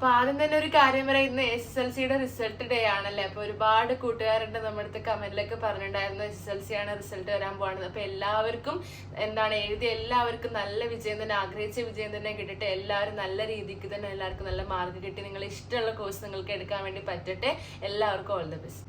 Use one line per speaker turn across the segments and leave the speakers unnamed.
അപ്പൊ ആദ്യം തന്നെ ഒരു കാര്യം പറയാം. ഇന്ന് എസ് എൽ സിയുടെ റിസൾട്ട് ഡേ ആണല്ലേ? അപ്പൊ ഒരുപാട് കൂട്ടുകാരുണ്ട് നമ്മുടെ അടുത്ത് കമന്റിലൊക്കെ പറഞ്ഞിട്ടുണ്ടായിരുന്നു എസ് എൽ സി ആണ് റിസൾട്ട് വരാൻ പോകുന്നത് അപ്പൊ എല്ലാവർക്കും എന്താണ് എഴുതി എല്ലാവർക്കും നല്ല വിജയം തന്നെ ആഗ്രഹിച്ച വിജയം തന്നെ കിട്ടട്ടെ. എല്ലാവരും നല്ല രീതിക്ക് തന്നെ എല്ലാവർക്കും നല്ല മാർക്ക് കിട്ടി. നിങ്ങൾ ഇഷ്ടമുള്ള കോഴ്സ് നിങ്ങൾക്ക് എടുക്കാൻ വേണ്ടി പറ്റട്ടെ. എല്ലാവർക്കും all the best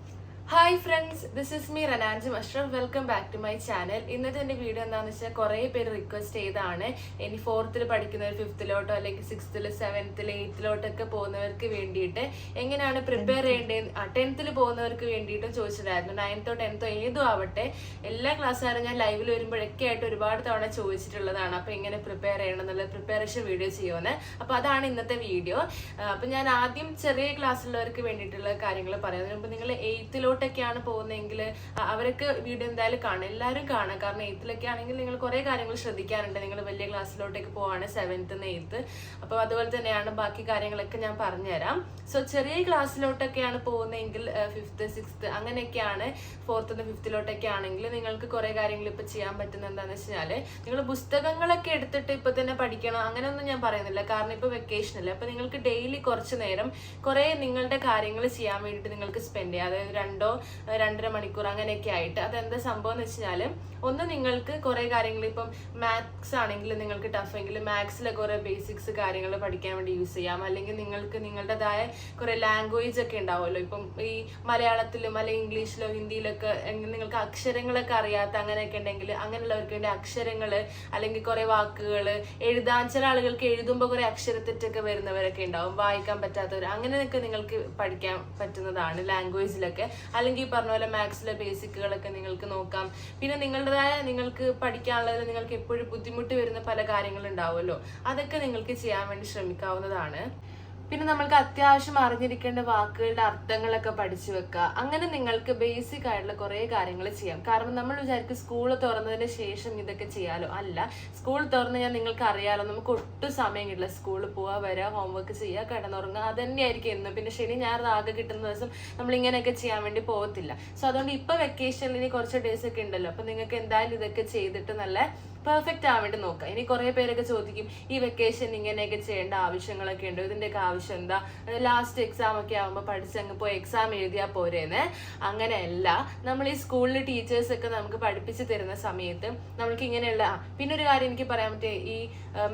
hi friends this is me റനാൻജി Musharaf welcome back to my channel ഇന്നത്തെ എന്റെ വീഡിയോ എന്താണെന്ന് വെച്ചാൽ കുറേ പേര് റിക്വസ്റ്റ് ചെയ്താണ് ഇനി ഫോർത്തിൽ പഠിക്കുന്നവർ ഫിഫ്ത്തിലോട്ടോ അല്ലെങ്കിൽ സിക്സ്ത്തിൽ സെവൻത്തിൽ എയ്ത്തിലോട്ടൊക്കെ പോകുന്നവർക്ക് വേണ്ടിയിട്ട് എങ്ങനെയാണ് പ്രിപ്പയർ ചെയ്യേണ്ടത്? ടെൻത്തിൽ പോകുന്നവർക്ക് വേണ്ടിയിട്ടും ചോദിച്ചിട്ടുണ്ടായിരുന്നു. നയൻത്തോ ടെൻത്തോ ഏതോ ആവട്ടെ. എല്ലാ ക്ലാസ്സുകാരും ഞാൻ ലൈവിൽ വരുമ്പോഴൊക്കെ ആയിട്ട് ഒരുപാട് തവണ ചോദിച്ചിട്ടുള്ളതാണ്. അപ്പോൾ എങ്ങനെ പ്രിപ്പയർ ചെയ്യണം എന്നുള്ള പ്രിപ്പറേഷൻ വീഡിയോ ചെയ്യുമെന്ന് അപ്പോൾ അതാണ് ഇന്നത്തെ വീഡിയോ അപ്പോൾ ഞാൻ ആദ്യം ചെറിയ ക്ലാസ്സിലുള്ളവർക്ക് വേണ്ടിയിട്ടുള്ള കാര്യങ്ങൾ പറയാം. അതിനുമ്പോൾ മുമ്പ് നിങ്ങൾ എയ്ത്തിലോട്ടൊക്കെയാണ് പോകുന്നതെങ്കിൽ അവരൊക്കെ വീഡിയോ എന്തായാലും കാണും. എല്ലാവരും കാണാം. കാരണം എയ്ത്തിലൊക്കെ ആണെങ്കിൽ നിങ്ങൾ കുറേ കാര്യങ്ങൾ ശ്രദ്ധിക്കാറുണ്ട്. നിങ്ങൾ വലിയ ക്ലാസ്സിലോട്ടേക്ക് പോവാണ് സെവൻത്ത് എയ്ത്ത്. അപ്പോൾ അതുപോലെ തന്നെയാണ് ബാക്കി കാര്യങ്ങളൊക്കെ ഞാൻ പറഞ്ഞുതരാം. സോ ചെറിയ ക്ലാസ്സിലോട്ടൊക്കെയാണ് പോകുന്നതെങ്കിൽ ഫിഫ്ത്ത് സിക്സ്ത്ത് അങ്ങനെയൊക്കെയാണ്. ഫോർത്ത് ഫിഫ്ത്തിലോട്ടൊക്കെ ആണെങ്കിൽ നിങ്ങൾക്ക് കുറേ കാര്യങ്ങൾ ഇപ്പോൾ ചെയ്യാൻ പറ്റുന്ന എന്താണെന്ന് വെച്ചാൽ നിങ്ങൾ പുസ്തകങ്ങളൊക്കെ എടുത്തിട്ട് ഇപ്പോൾ തന്നെ പഠിക്കണം. അങ്ങനെയൊന്നും ഞാൻ പറയുന്നില്ല. കാരണം ഇപ്പോൾ വെക്കേഷൻ അല്ലേ. അപ്പോൾ നിങ്ങൾക്ക് ഡെയിലി കുറച്ച് നേരം കുറേ നിങ്ങളുടെ കാര്യങ്ങൾ ചെയ്യാൻ വേണ്ടിയിട്ട് നിങ്ങൾക്ക് സ്പെൻഡ് ചെയ്യാം. അതായത് രണ്ടോ ഏഹ് രണ്ടര മണിക്കൂർ അങ്ങനെയൊക്കെ ആയിട്ട്. അതെന്താ സംഭവം എന്ന് വെച്ചാൽ ഒന്ന് നിങ്ങൾക്ക് കുറേ കാര്യങ്ങൾ ഇപ്പം മാത്സ് ആണെങ്കിൽ നിങ്ങൾക്ക് ടഫ് എങ്കിൽ മാത്സിലെ കുറേ ബേസിക്സ് കാര്യങ്ങൾ പഠിക്കാൻ വേണ്ടി യൂസ് ചെയ്യാം. അല്ലെങ്കിൽ നിങ്ങൾക്ക് നിങ്ങളുടേതായ കുറേ ലാംഗ്വേജ് ഒക്കെ ഉണ്ടാവുമല്ലോ. ഇപ്പം ഈ മലയാളത്തിലും അല്ലെങ്കിൽ ഇംഗ്ലീഷിലോ ഹിന്ദിയിലൊക്കെ നിങ്ങൾക്ക് അക്ഷരങ്ങളൊക്കെ അറിയാത്ത അങ്ങനെയൊക്കെ ഉണ്ടെങ്കിൽ അങ്ങനെയുള്ളവർക്ക് വേണ്ടി അക്ഷരങ്ങൾ അല്ലെങ്കിൽ കുറേ വാക്കുകൾ എഴുതാൻ ചില ആളുകൾക്ക് എഴുതുമ്പോൾ കുറേ അക്ഷരത്തെറ്റൊക്കെ വരുന്നവരൊക്കെ ഉണ്ടാവും. വായിക്കാൻ പറ്റാത്തവർ അങ്ങനെയൊക്കെ നിങ്ങൾക്ക് പഠിക്കാൻ പറ്റുന്നതാണ് ലാംഗ്വേജിലൊക്കെ അല്ലെങ്കിൽ പറഞ്ഞ പോലെ മാത്സിലെ ബേസിക്കുകളൊക്കെ നിങ്ങൾക്ക് നോക്കാം. പിന്നെ നിങ്ങളുടേതായ നിങ്ങൾക്ക് പഠിക്കാനുള്ളത് നിങ്ങൾക്ക് എപ്പോഴും ബുദ്ധിമുട്ട് വരുന്ന പല കാര്യങ്ങളുണ്ടാവുമല്ലോ. അതൊക്കെ നിങ്ങൾക്ക് ചെയ്യാൻ വേണ്ടി ശ്രമിക്കാവുന്നതാണ്. പിന്നെ നമ്മൾക്ക് അത്യാവശ്യം അറിഞ്ഞിരിക്കേണ്ട വാക്കുകളുടെ അർത്ഥങ്ങളൊക്കെ പഠിച്ചു വെക്കുക. അങ്ങനെ നിങ്ങൾക്ക് ബേസിക് ആയിട്ടുള്ള കുറേ കാര്യങ്ങൾ ചെയ്യാം. കാരണം നമ്മൾ വിചാരിക്കും സ്കൂൾ തുറന്നതിന് ശേഷം ഇതൊക്കെ ചെയ്യാലോ. അല്ല സ്കൂൾ തുറന്ന് ഞാൻ നിങ്ങൾക്ക് അറിയാലോ. നമുക്ക് ഒട്ടും സമയം കിട്ടില്ല. സ്കൂളിൽ പോവാ വരാ ഹോംവർക്ക് ചെയ്യുക കിടന്നുറങ്ങുക അത് തന്നെയായിരിക്കും എന്നും. പിന്നെ ശനി ഞാൻ ആകെ കിട്ടുന്ന ദിവസം നമ്മൾ ഇങ്ങനെയൊക്കെ ചെയ്യാൻ വേണ്ടി പോകത്തില്ല. സോ അതുകൊണ്ട് ഇപ്പൊ വെക്കേഷനിൽ ഇനി കുറച്ച് ഡേയ്സ് ഒക്കെ ഉണ്ടല്ലോ. അപ്പൊ നിങ്ങൾക്ക് എന്തായാലും ഇതൊക്കെ ചെയ്തിട്ട് നല്ല പെർഫെക്റ്റ് ആവാൻ വേണ്ടി നോക്കുക ഇനി കുറേ പേരൊക്കെ ചോദിക്കും ഈ വെക്കേഷൻ ഇങ്ങനെയൊക്കെ ചെയ്യേണ്ട ആവശ്യങ്ങളൊക്കെ ഉണ്ടോ? ഇതിന്റെയൊക്കെ ആവശ്യം എന്താ? ലാസ്റ്റ് എക്സാം ഒക്കെ ആകുമ്പോൾ പഠിച്ചങ്ങ് പോയി എക്സാം എഴുതിയാൽ പോരേന്ന്. അങ്ങനെയല്ല. നമ്മൾ ഈ സ്കൂളിൽ ടീച്ചേഴ്സ് ഒക്കെ നമുക്ക് പഠിപ്പിച്ച് തരുന്ന സമയത്ത് നമ്മൾക്ക് ഇങ്ങനെയുള്ള പിന്നെ ഒരു കാര്യം എനിക്ക് പറയാൻ പറ്റിയ ഈ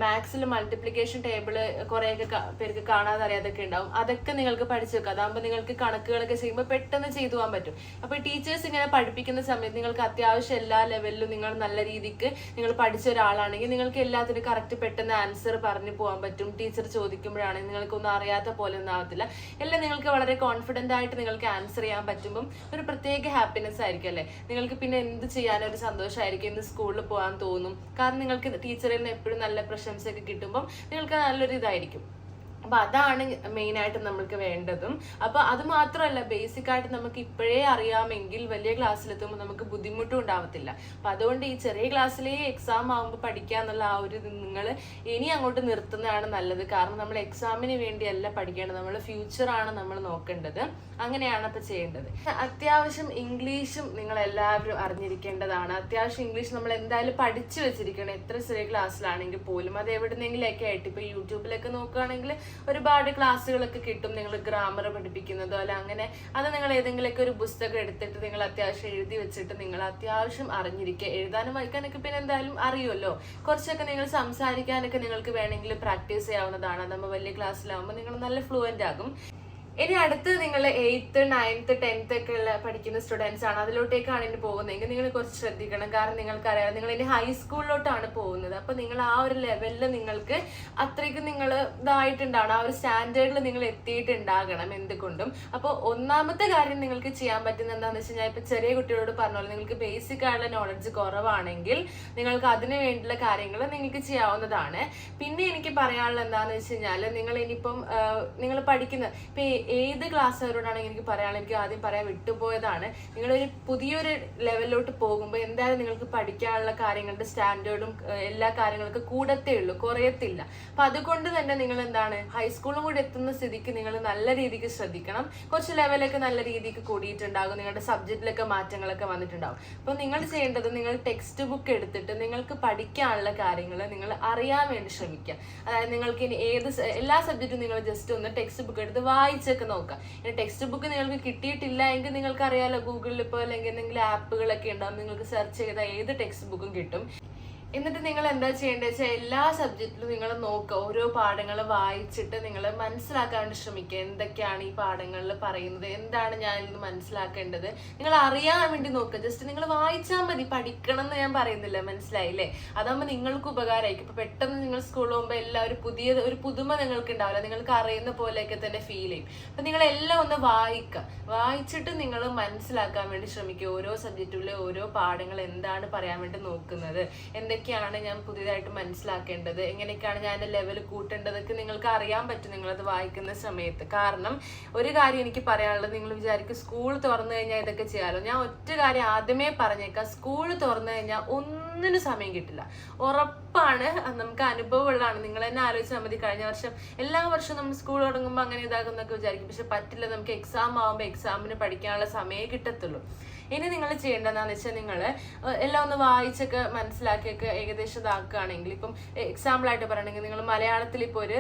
മാത്സിൽ മൾട്ടിപ്ലിക്കേഷൻ ടേബിൾ കുറേയൊക്കെ പേർക്ക് കാണാതെ അറിയാതൊക്കെ ഉണ്ടാവും. അതൊക്കെ നിങ്ങൾക്ക് പഠിച്ചു വെക്കുക അതാകുമ്പോൾ നിങ്ങൾക്ക് കണക്കുകളൊക്കെ ചെയ്യുമ്പോൾ പെട്ടെന്ന് ചെയ്തു പോകാൻ പറ്റും. അപ്പോൾ ടീച്ചേഴ്സ് ഇങ്ങനെ പഠിപ്പിക്കുന്ന സമയത്ത് നിങ്ങൾക്ക് അത്യാവശ്യം എല്ലാ ലെവലിലും നിങ്ങൾ നല്ല രീതിക്ക് നിങ്ങൾ പഠിച്ച ഒരാളാണെങ്കിൽ നിങ്ങൾക്ക് എല്ലാത്തിനും കറക്റ്റ് പെട്ടെന്ന് ആൻസർ പറഞ്ഞു പോകാൻ പറ്റും. ടീച്ചർ ചോദിക്കുമ്പോഴാണെങ്കിൽ നിങ്ങൾക്കൊന്നും അറിയാത്ത പോലെ ഒന്നും ആവത്തില്ല. എല്ലാം നിങ്ങൾക്ക് വളരെ കോൺഫിഡന്റ് ആയിട്ട് നിങ്ങൾക്ക് ആൻസർ ചെയ്യാൻ പറ്റുമ്പം ഒരു പ്രത്യേക ഹാപ്പിനെസ് ആയിരിക്കും അല്ലേ? നിങ്ങൾക്ക് പിന്നെ എന്ത് ചെയ്യാനൊരു സന്തോഷമായിരിക്കും ഇന്ന് സ്കൂളിൽ പോകാൻ തോന്നും. കാരണം നിങ്ങൾക്ക് ടീച്ചറിൽ നിന്ന് എപ്പോഴും നല്ല പ്രശംസയൊക്കെ കിട്ടുമ്പം നിങ്ങൾക്ക് നല്ലൊരു ഇതായിരിക്കും അപ്പൊ അതാണ് മെയിൻ ആയിട്ട് നമുക്ക് വേണ്ടതും. അപ്പൊ അത് മാത്രമല്ല ബേസിക് ആയിട്ട് നമുക്ക് ഇപ്പോഴേ അറിയാമെങ്കിൽ വലിയ ക്ലാസ്സിലെത്തുമ്പോൾ നമുക്ക് ബുദ്ധിമുട്ടും ഉണ്ടാവത്തില്ല. അപ്പൊ അതുകൊണ്ട് ഈ ചെറിയ ക്ലാസ്സിലേ എക്സാം ആകുമ്പോൾ പഠിക്കുക എന്നുള്ള ആ ഒരു നിങ്ങൾ ഇനി അങ്ങോട്ട് നിർത്തുന്നതാണ് നല്ലത്. കാരണം നമ്മൾ എക്സാമിന് വേണ്ടിയല്ല പഠിക്കേണ്ടത്. നമ്മൾ ഫ്യൂച്ചറാണ് നമ്മൾ നോക്കേണ്ടത്. അങ്ങനെയാണ് അപ്പൊ ചെയ്യേണ്ടത്. അത്യാവശ്യം ഇംഗ്ലീഷും നിങ്ങൾ എല്ലാവരും അറിഞ്ഞിരിക്കേണ്ടതാണ്. അത്യാവശ്യം ഇംഗ്ലീഷ് നമ്മൾ എന്തായാലും പഠിച്ചു വെച്ചിരിക്കണം. എത്ര ചെറിയ ക്ലാസ്സിലാണെങ്കിൽ പോലും. അത് എവിടുന്നെങ്കിലൊക്കെ ആയിട്ട് ഇപ്പൊ യൂട്യൂബിലൊക്കെ നോക്കുകയാണെങ്കിൽ ഒരുപാട് ക്ലാസ്സുകളൊക്കെ കിട്ടും നിങ്ങൾ ഗ്രാമർ പഠിപ്പിക്കുന്നതോ അല്ല അങ്ങനെ അത് നിങ്ങൾ ഏതെങ്കിലുമൊക്കെ ഒരു പുസ്തകം എടുത്തിട്ട് നിങ്ങൾ അത്യാവശ്യം എഴുതി വെച്ചിട്ട് നിങ്ങൾ അത്യാവശ്യം അറിഞ്ഞിരിക്കുക. എഴുതാനും വായിക്കാനൊക്കെ പിന്നെ എന്തായാലും അറിയുമല്ലോ. കുറച്ചൊക്കെ നിങ്ങൾ സംസാരിക്കാനൊക്കെ നിങ്ങൾക്ക് വേണമെങ്കിൽ പ്രാക്ടീസ് ചെയ്യാവുന്നതാണ്. നമ്മൾ വലിയ ക്ലാസ്സിലാവുമ്പോൾ നിങ്ങൾ നല്ല ഫ്ലുവന്റ് ആകും. ഇനി അടുത്ത് നിങ്ങൾ എയ്ത്ത് നയൻത്ത് ടെൻത്ത് ഒക്കെ ഉള്ള പഠിക്കുന്ന സ്റ്റുഡൻസ് ആണ്. അതിലോട്ടേക്കാണ് ഇനി പോകുന്നതെങ്കിൽ നിങ്ങൾ കുറച്ച് ശ്രദ്ധിക്കണം. കാരണം നിങ്ങൾക്കറിയാം നിങ്ങൾ ഇനി ഹൈസ്കൂളിലോട്ടാണ് പോകുന്നത്. അപ്പൊ നിങ്ങൾ ആ ഒരു ലെവലിൽ നിങ്ങൾക്ക് അത്രയ്ക്ക് നിങ്ങൾ ഇതായിട്ടുണ്ടാവണം. ആ ഒരു സ്റ്റാൻഡേർഡിൽ നിങ്ങൾ എത്തിയിട്ടുണ്ടാകണം എന്തുകൊണ്ടും. അപ്പോൾ ഒന്നാമത്തെ കാര്യം നിങ്ങൾക്ക് ചെയ്യാൻ പറ്റുന്ന എന്താണെന്ന് വെച്ച് കഴിഞ്ഞാൽ ഇപ്പൊ ചെറിയ കുട്ടികളോട് പറഞ്ഞോളൂ നിങ്ങൾക്ക് ബേസിക് ആയിട്ടുള്ള നോളജ് കുറവാണെങ്കിൽ നിങ്ങൾക്ക് അതിന് വേണ്ടിയുള്ള കാര്യങ്ങൾ നിങ്ങൾക്ക് ചെയ്യാവുന്നതാണ്. പിന്നെ എനിക്ക് പറയാനുള്ള എന്താണെന്ന് വെച്ച് കഴിഞ്ഞാൽ നിങ്ങൾ ഇനിയിപ്പം നിങ്ങൾ പഠിക്കുന്ന ഇപ്പൊ ഏത് ക്ലാസ്സുകാരോടാണെങ്കിൽ എനിക്ക് പറയാനുള്ള എനിക്ക് ആദ്യം പറയാൻ വിട്ടുപോയതാണ്. നിങ്ങളൊരു പുതിയൊരു ലെവലിലോട്ട് പോകുമ്പോൾ എന്തായാലും നിങ്ങൾക്ക് പഠിക്കാനുള്ള കാര്യങ്ങളുടെ സ്റ്റാൻഡേർഡും എല്ലാ കാര്യങ്ങൾക്കും കൂടത്തേ ഉള്ളൂ. കുറയത്തില്ല. അപ്പൊ അതുകൊണ്ട് തന്നെ നിങ്ങൾ എന്താണ് ഹൈസ്കൂളും കൂടി എത്തുന്ന സ്ഥിതിക്ക് നിങ്ങൾ നല്ല രീതിക്ക് ശ്രദ്ധിക്കണം. കുറച്ച് ലെവലൊക്കെ നല്ല രീതിക്ക് കൂടിയിട്ടുണ്ടാകും. നിങ്ങളുടെ സബ്ജക്റ്റിലൊക്കെ മാറ്റങ്ങളൊക്കെ വന്നിട്ടുണ്ടാകും. അപ്പോൾ നിങ്ങൾ ചെയ്യേണ്ടത് നിങ്ങൾ ടെക്സ്റ്റ് ബുക്ക് എടുത്തിട്ട് നിങ്ങൾക്ക് പഠിക്കാനുള്ള കാര്യങ്ങൾ നിങ്ങൾ അറിയാൻ വേണ്ടി ശ്രമിക്കുക. അതായത് നിങ്ങൾക്ക് ഇനി ഏത് എല്ലാ സബ്ജക്റ്റും നിങ്ങൾ ജസ്റ്റ് ഒന്ന് ടെക്സ്റ്റ് ബുക്ക് എടുത്ത് വായിച്ചൊക്കെ നോക്കുക. ഇനി ടെക്സ്റ്റ് ബുക്ക് നിങ്ങൾക്ക് കിട്ടിയിട്ടില്ല എങ്കിൽ നിങ്ങൾക്ക് അറിയാലോ ഗൂഗിളിൽ ഇപ്പോൾ അല്ലെങ്കിൽ എന്തെങ്കിലും ആപ്പുകളൊക്കെ ഉണ്ടാകും നിങ്ങൾക്ക് സെർച്ച് ചെയ്താൽ ഏത് ടെക്സ്റ്റ് ബുക്കും കിട്ടും. എന്നിട്ട് നിങ്ങൾ എന്താ ചെയ്യേണ്ടത് വെച്ചാൽ എല്ലാ സബ്ജക്റ്റിലും നിങ്ങൾ നോക്കുക ഓരോ പാഠങ്ങൾ വായിച്ചിട്ട് നിങ്ങൾ മനസ്സിലാക്കാൻ ശ്രമിക്കുക എന്തൊക്കെയാണ് ഈ പാഠങ്ങളിൽ പറയുന്നത്? എന്താണ് ഞാൻ ഇന്ന് മനസ്സിലാക്കേണ്ടത്? നിങ്ങൾ അറിയാൻ വേണ്ടി നോക്കുക ജസ്റ്റ് നിങ്ങൾ വായിച്ചാൽ മതി. പഠിക്കണം എന്ന് ഞാൻ പറയുന്നില്ല. മനസ്സിലായില്ലേ അതാകുമ്പോൾ നിങ്ങൾക്ക് ഉപകാരമായിരിക്കും. ഇപ്പോൾ പെട്ടെന്ന് നിങ്ങൾ സ്കൂളിൽ പോകുമ്പോൾ എല്ലാം ഒരു പുതിയ ഒരു പുതുമ നിങ്ങൾക്ക് ഉണ്ടാവില്ല നിങ്ങൾക്ക് അറിയുന്ന പോലെയൊക്കെ തന്നെ ഫീൽ ചെയ്യും. അപ്പം നിങ്ങൾ എല്ലാം ഒന്ന് വായിക്കുക വായിച്ചിട്ട് നിങ്ങൾ മനസ്സിലാക്കാൻ വേണ്ടി ശ്രമിക്കുക ഓരോ സബ്ജക്റ്റിലെ ഓരോ പാഠങ്ങൾ എന്താണ് പറയാൻ വേണ്ടി നോക്കുന്നത്? എന്തൊക്കെയാണ് ഞാൻ പുതിയതായിട്ട് മനസ്സിലാക്കേണ്ടത്? എങ്ങനെയൊക്കെയാണ് ഞാൻ എന്റെ ലെവൽ കൂട്ടേണ്ടതൊക്കെ നിങ്ങൾക്ക് അറിയാൻ പറ്റും നിങ്ങളത് വായിക്കുന്ന സമയത്ത്. കാരണം ഒരു കാര്യം എനിക്ക് പറയാനുള്ളത് നിങ്ങൾ വിചാരിക്കും സ്കൂൾ തുറന്നു കഴിഞ്ഞാൽ ഇതൊക്കെ ചെയ്യാമല്ലോ ഞാൻ ഒറ്റ കാര്യം ആദ്യമേ പറഞ്ഞേക്കാം. സ്കൂൾ തുറന്നു കഴിഞ്ഞാൽ ഒന്നിനും സമയം കിട്ടില്ല. ഉറപ്പാണ് നമുക്ക് അനുഭവമുള്ളതാണ്. നിങ്ങൾ തന്നെ ആലോചിച്ചാൽ മതി കഴിഞ്ഞ വർഷം എല്ലാ വർഷവും നമ്മൾ സ്കൂൾ തുടങ്ങുമ്പോൾ അങ്ങനെ ഇതാകുന്നൊക്കെ വിചാരിക്കും. പക്ഷെ പറ്റില്ല നമുക്ക് എക്സാം ആവുമ്പോൾ എക്സാമിന് പഠിക്കാനുള്ള സമയമേ കിട്ടത്തുള്ളൂ. ഇനി നിങ്ങൾ ചെയ്യേണ്ടതെന്ന് വെച്ചാൽ നിങ്ങൾ എല്ലാം ഒന്ന് വായിച്ചൊക്കെ മനസ്സിലാക്കിയൊക്കെ ഏകദേശം ഇതാക്കുകയാണെങ്കിൽ ഇപ്പം എക്സാമ്പിൾ ആയിട്ട് പറയണമെങ്കിൽ നിങ്ങൾ മലയാളത്തിൽ ഇപ്പോൾ ഒരു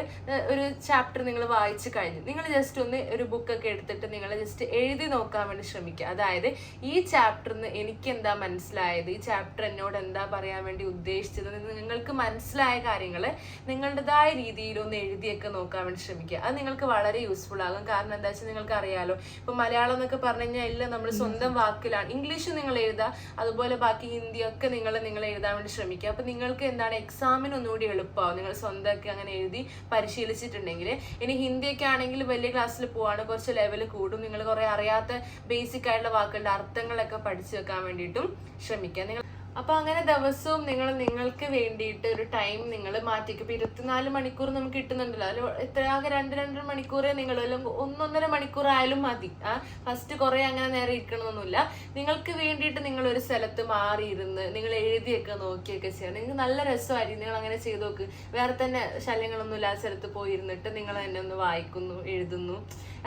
ഒരു ചാപ്റ്റർ നിങ്ങൾ വായിച്ചു കഴിഞ്ഞു. നിങ്ങൾ ജസ്റ്റ് ഒന്ന് ഒരു ബുക്കൊക്കെ എടുത്തിട്ട് നിങ്ങൾ ജസ്റ്റ് എഴുതി നോക്കാൻ വേണ്ടി ശ്രമിക്കുക. അതായത് ഈ ചാപ്റ്ററിന് എനിക്ക് എന്താ മനസ്സിലായത്? ഈ ചാപ്റ്റർ എന്നോട് എന്താ പറയാൻ വേണ്ടി ഉദ്ദേശിച്ചത് നിങ്ങൾക്ക് മനസ്സിലായ കാര്യങ്ങൾ നിങ്ങളുടേതായ രീതിയിൽ ഒന്ന് എഴുതിയൊക്കെ നോക്കാൻ വേണ്ടി ശ്രമിക്കുക. അത് നിങ്ങൾക്ക് വളരെ യൂസ്ഫുൾ ആകും. കാരണം എന്താ വെച്ചാൽ നിങ്ങൾക്ക് അറിയാലോ ഇപ്പൊ മലയാളം എന്നൊക്കെ പറഞ്ഞു കഴിഞ്ഞാൽ എല്ലാം നമ്മൾ സ്വന്തം വാക്കിലാണ്. ഇംഗ്ലീഷ് നിങ്ങൾ എഴുതുക അതുപോലെ ബാക്കി ഹിന്ദി ഒക്കെ നിങ്ങൾ നിങ്ങൾ എഴുതാൻ വേണ്ടി ശ്രമിക്കുക. അപ്പൊ നിങ്ങൾക്ക് എന്താണ് എക്സാമിന് ഒന്നുകൂടി എളുപ്പമാവും. നിങ്ങൾ സ്വന്തമൊക്കെ അങ്ങനെ എഴുതി പരിശീലിച്ചിട്ടുണ്ടെങ്കിൽ. ഇനി ഹിന്ദിയൊക്കെ ആണെങ്കിൽ വലിയ ക്ലാസ്സിൽ പോവാണ് കുറച്ച് ലെവൽ കൂടും. നിങ്ങൾ കുറെ അറിയാത്ത ബേസിക് ആയിട്ടുള്ള വാക്കുകളുടെ അർത്ഥങ്ങളൊക്കെ പഠിച്ചു വെക്കാൻ വേണ്ടിയിട്ടും ശ്രമിക്കുക. നിങ്ങൾ അപ്പൊ അങ്ങനെ ദിവസവും നിങ്ങൾ നിങ്ങൾക്ക് വേണ്ടിയിട്ട് ഒരു ടൈം നിങ്ങൾ മാറ്റിക്കും ഇപ്പൊ ഇരുപത്തിനാല് മണിക്കൂർ നമുക്ക് കിട്ടുന്നുണ്ടല്ലോ. അതിൽ എത്രയാകെ രണ്ട് രണ്ടര മണിക്കൂറേ നിങ്ങൾ അല്ലെങ്കിൽ ഒന്നൊന്നര മണിക്കൂർ ആയാലും മതി. ആ ഫസ്റ്റ് കുറെ അങ്ങനെ നേരെ ഇരിക്കണമെന്നൊന്നുമില്ല നിങ്ങൾക്ക് വേണ്ടിയിട്ട് നിങ്ങൾ ഒരു സ്ഥലത്ത് മാറിയിരുന്ന് നിങ്ങൾ എഴുതിയൊക്കെ നോക്കിയൊക്കെ ചെയ്യാം നിങ്ങൾക്ക് നല്ല രസമായിരിക്കും. നിങ്ങൾ അങ്ങനെ ചെയ്ത് നോക്ക്. വേറെ തന്നെ ശല്യങ്ങളൊന്നും ഇല്ലാത്ത സ്ഥലത്ത് പോയിരുന്നിട്ട് നിങ്ങൾ തന്നെ ഒന്ന് വായിക്കുന്നു എഴുതുന്നു.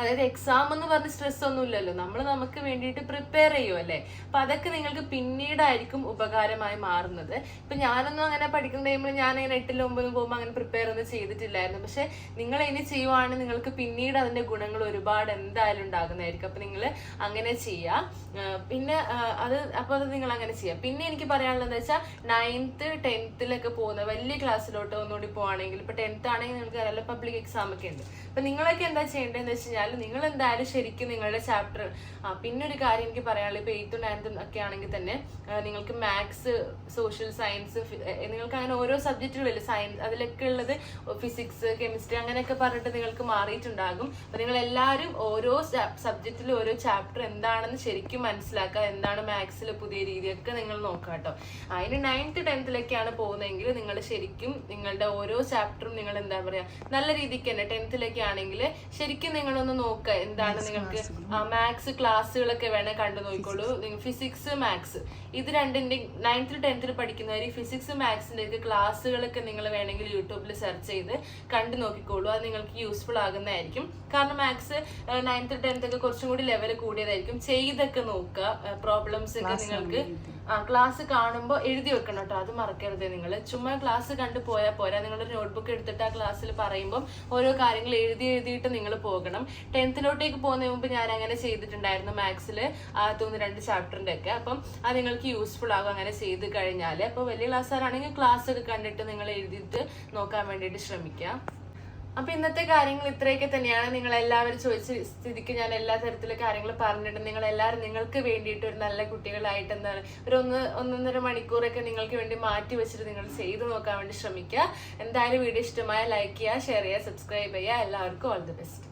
അതായത് എക്സാം എന്ന് പറഞ്ഞ സ്ട്രെസ് ഒന്നും ഇല്ലല്ലോ നമ്മൾ നമുക്ക് വേണ്ടിയിട്ട് പ്രിപ്പയർ ചെയ്യുമല്ലേ അപ്പൊ അതൊക്കെ നിങ്ങൾക്ക് പിന്നീടായിരിക്കും ഉപകാരമായി മാറുന്നത്. ഇപ്പൊ ഞാനൊന്നും അങ്ങനെ പഠിക്കുന്ന ടൈമിൽ ഞാൻ അങ്ങനെ എട്ടിലും ഒമ്പതിലും പോകുമ്പോൾ അങ്ങനെ പ്രിപ്പയർ ഒന്നും ചെയ്തിട്ടില്ലായിരുന്നു. പക്ഷെ നിങ്ങൾ ഇനി ചെയ്യുവാണെങ്കിൽ നിങ്ങൾക്ക് പിന്നീട് അതിന്റെ ഗുണങ്ങൾ ഒരുപാട് എന്തായാലും ഉണ്ടാകുന്നതായിരിക്കും. അപ്പൊ നിങ്ങൾ അങ്ങനെ ചെയ്യാം. ആ, പിന്നെ അത് അപ്പൊ അത് നിങ്ങൾ അങ്ങനെ ചെയ്യാം. പിന്നെ എനിക്ക് പറയാനുള്ളത് വെച്ചാൽ നയൻത്ത് ടെൻത്തിലൊക്കെ പോകുന്ന വലിയ ക്ലാസ്സിലോട്ട് ഒന്നുകൂടി പോവാണെങ്കിൽ ഇപ്പൊ ടെൻത്ത് ആണെങ്കിൽ നിങ്ങൾക്ക് അറിയാലോ പബ്ലിക് എക്സാം ഒക്കെ ഉണ്ട്. അപ്പൊ നിങ്ങളൊക്കെ എന്താ ചെയ്യേണ്ടതെന്ന് വെച്ച് കഴിഞ്ഞാൽ നിങ്ങൾ എന്തായാലും ശരിക്കും നിങ്ങളുടെ ചാപ്റ്റർ ആ പിന്നെ ഒരു കാര്യം എനിക്ക് പറയാനുള്ളത് ഇപ്പൊ എയ്ത്തും നയൻത്തും ഒക്കെ ആണെങ്കിൽ തന്നെ നിങ്ങൾക്ക് മാത്സ് സോഷ്യൽ സയൻസ് നിങ്ങൾക്ക് അങ്ങനെ ഓരോ സബ്ജക്റ്റുകളില്ല സയൻസ് അതിലൊക്കെ ഉള്ളത് ഫിസിക്സ് കെമിസ്ട്രി അങ്ങനെയൊക്കെ പറഞ്ഞിട്ട് നിങ്ങൾക്ക് മാറിയിട്ടുണ്ടാകും. അപ്പം നിങ്ങൾ എല്ലാവരും ഓരോ സബ്ജക്റ്റിലും ഓരോ ചാപ്റ്റർ എന്താണെന്ന് ശരിക്കും മനസ്സിലാക്കുക. എന്താണ് മാത്സിൽ പുതിയ രീതിയൊക്കെ നിങ്ങൾ നോക്കുക കേട്ടോ. അതിന് നയൻത്ത് ടെൻത്തിലൊക്കെയാണ് പോകുന്നതെങ്കിൽ നിങ്ങൾ ശരിക്കും നിങ്ങളുടെ ഓരോ ചാപ്റ്ററും നിങ്ങൾ എന്താ പറയുക നല്ല രീതിക്ക് തന്നെ ടെൻത്തിലൊക്കെ ആണെങ്കിൽ ശരിക്കും നിങ്ങളൊന്ന് നോക്കുക. എന്താണ് നിങ്ങൾക്ക് മാത്സ് ക്ലാസ്സുകളൊക്കെ വേണേൽ കണ്ടു നോക്കിക്കോളൂ ഫിസിക്സ് മാത്സ് ഇത് രണ്ടിന്റെ നയൻത്തിൽ ടെൻത്തിൽ പഠിക്കുന്നവർ ഈ ഫിസിക്സ് മാത്സിന്റെ ഒക്കെ ക്ലാസ്സുകളൊക്കെ നിങ്ങൾ വേണമെങ്കിൽ യൂട്യൂബിൽ സെർച്ച് ചെയ്ത് കണ്ടു നോക്കിക്കോളൂ. അത് നിങ്ങൾക്ക് യൂസ്ഫുൾ ആകുന്നതായിരിക്കും. കാരണം മാത്സ് നയൻത്ത് ടെൻത്ത് ഒക്കെ കുറച്ചും കൂടി ലെവൽ കൂടിയതായിരിക്കും. ചെയ്തൊക്കെ നോക്കുക പ്രോബ്ലംസ് ഒക്കെ നിങ്ങൾക്ക് ക്ലാസ് കാണുമ്പോൾ എഴുതി വെക്കണം കേട്ടോ അത് മറക്കരുത് നിങ്ങൾ ചുമ്മാ ക്ലാസ് കണ്ടു പോയാൽ പോരാ. നിങ്ങളുടെ നോട്ട്ബുക്ക് എടുത്തിട്ട് ആ ക്ലാസ്സിൽ പറയുമ്പോൾ ഓരോ കാര്യങ്ങൾ എഴുതി എഴുതിയിട്ട് നിങ്ങൾ പോകണം. ടെൻത്തിലോട്ടേക്ക് പോകുന്നതിന് മുമ്പ് ഞാൻ അങ്ങനെ ചെയ്തിട്ടുണ്ടായിരുന്നു മാത്സിൽ ആ തോന്നുന്നു രണ്ട് ചാപ്റ്ററിന്റെ ഒക്കെ. അപ്പം അത് നിങ്ങൾക്ക് യൂസ്ഫുൾ ആകും അങ്ങനെ ചെയ്ത് കഴിഞ്ഞാൽ അപ്പോൾ വലിയ ക്ലാസ്സുകാരാണെങ്കിൽ ക്ലാസ് ഒക്കെ കണ്ടിട്ട് നിങ്ങൾ എഴുതിയിട്ട് നോക്കാൻ വേണ്ടിയിട്ട് ശ്രമിക്കുക അപ്പൊ ഇന്നത്തെ കാര്യങ്ങൾ ഇത്രയൊക്കെ തന്നെയാണ്. നിങ്ങൾ എല്ലാവരും ചോദിച്ച സ്ഥിതിക്ക് ഞാൻ എല്ലാ തരത്തിലും കാര്യങ്ങൾ പറഞ്ഞിട്ട് നിങ്ങൾ എല്ലാവരും നിങ്ങൾക്ക് വേണ്ടിയിട്ട് ഒരു നല്ല കുട്ടികളായിട്ട് എന്താണ് ഒരു ഒന്ന് ഒന്നൊന്നര മണിക്കൂറൊക്കെ നിങ്ങൾക്ക് വേണ്ടി മാറ്റി വെച്ചിട്ട് നിങ്ങൾ ചെയ്തു നോക്കാൻ വേണ്ടി ശ്രമിക്കുക. എന്തായാലും വീഡിയോ ഇഷ്ടമായ ലൈക്ക് ചെയ്യുക ഷെയർ ചെയ്യുക സബ്സ്ക്രൈബ് ചെയ്യുക. എല്ലാവർക്കും ഓൾ ദി ബെസ്റ്റ്